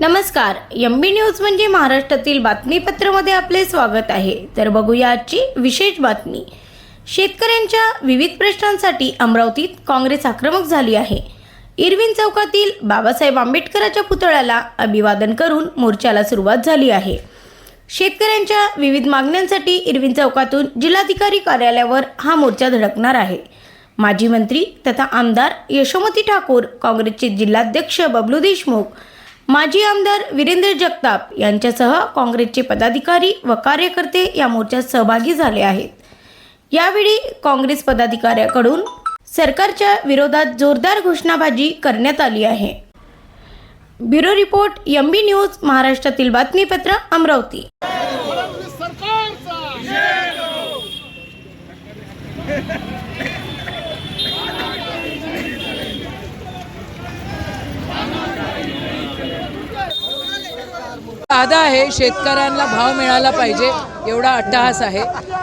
नमस्कार M B news म्हणजे महाराष्ट्रातील बातमीपत्रामध्ये आपले स्वागत आहे. तर बघूया आजची विशेष बातमी. शेतकऱ्यांच्या विविध प्रश्नांसाठी अमरावतीत काँग्रेस आक्रमक झाली आहे. इरविन चौकातील बाबासाहेब आंबेडकरांच्या पुतळ्याला अभिवादन करून मोर्चाला सुरुवात झाली आहे. शेतकऱ्यांच्या विविध मागण्यांसाठी इरविन चौकातून जिल्हाधिकारी कार्यालयावर हा मोर्चा धडकणार आहे. माजी मंत्री तथा आमदार यशोमती ठाकूर काँग्रेसचे जिल्हाध्यक्ष बबलू देशमुख माजी आमदार वीरेंद्र जगताप यांच्यासह काँग्रेसचे पदाधिकारी व कार्यकर्ते या मोर्चात सहभागी झाले आहेत. यावेळी काँग्रेस पदाधिकाऱ्याकडून सरकारच्या विरोधात जोरदार घोषणाबाजी करण्यात आली आहे. Bureau report M B news महाराष्ट्रातील बातमीपत्र अमरावती सरकारचा दादा आहे शेतकऱ्यांना भाव मिळाला पाहिजे एवढा अट्टहास आहे.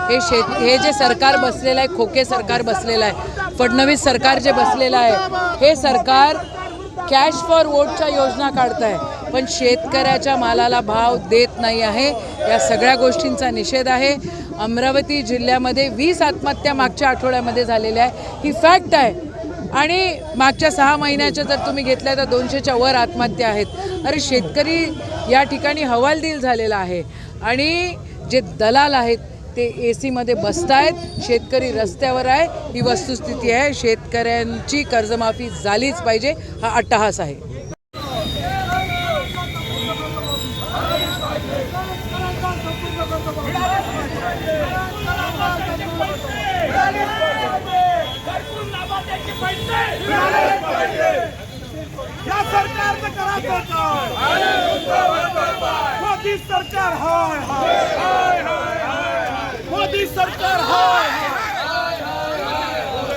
हे शेत हे जे सरकार बसलेलं आहे खोके सरकार बसलेलं आहे फडणवीस सरकार जे बसलेलं आहे हे सरकार कॅश फॉर वोटच्या योजना काढत आहे पण शेतकऱ्याच्या मालाला भाव देत नाही आहे या सगळ्या गोष्टींचा निषेध आहे. अमरावती जिल्ह्यामध्ये वीस आत्महत्या मागच्या आठवड्यामध्ये झालेल्या आहे. ही फॅक्ट आहे. आणि मागच्या सहा महिन्याच्या जर तुम्ही घेतल्या तर दोनशेच्या वर आत्महत्या आहेत. अरे शेतकरी या ठिकाणी हवालदिल झालेला आहे. आणि जे दलाल आहेत ते ए सीमध्ये बसत आहेत शेतकरी रस्त्यावर आहे ही वस्तुस्थिती आहे. शेतकऱ्यांची कर्जमाफी झालीच पाहिजे हा अट्टहास आहे. मोदी सरकार हाय हाय मोदी सरकार हाय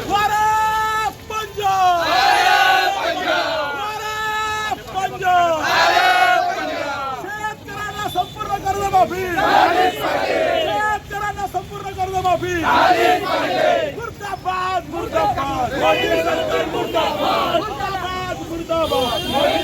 स्वराज पंजाब स्वराज पंजाब शेतकऱ्यांना संपूर्ण कर्जमाफी शेतकऱ्यांना संपूर्ण कर्जमाफी मुर्दाबाद मुर्दाबाद मोदी सरकार मुर्दाबाद मुर्दाबाद मुर्दाबाद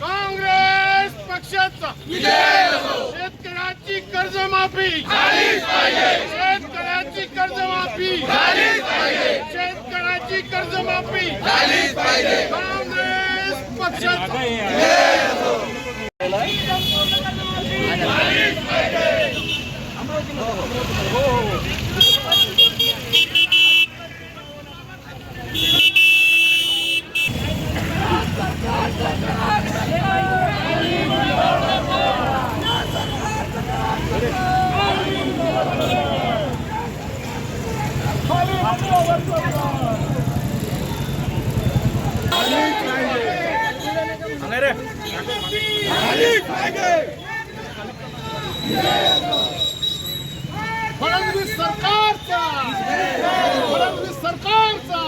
काँग्रेस पक्षाचा शेतकऱ्याची कर्जमाफी शेतकऱ्याची कर्जमाफी शेतकऱ्याची कर्जमाफी काँग्रेस फडणवीस सरकारचा फडणवीस सरकारचा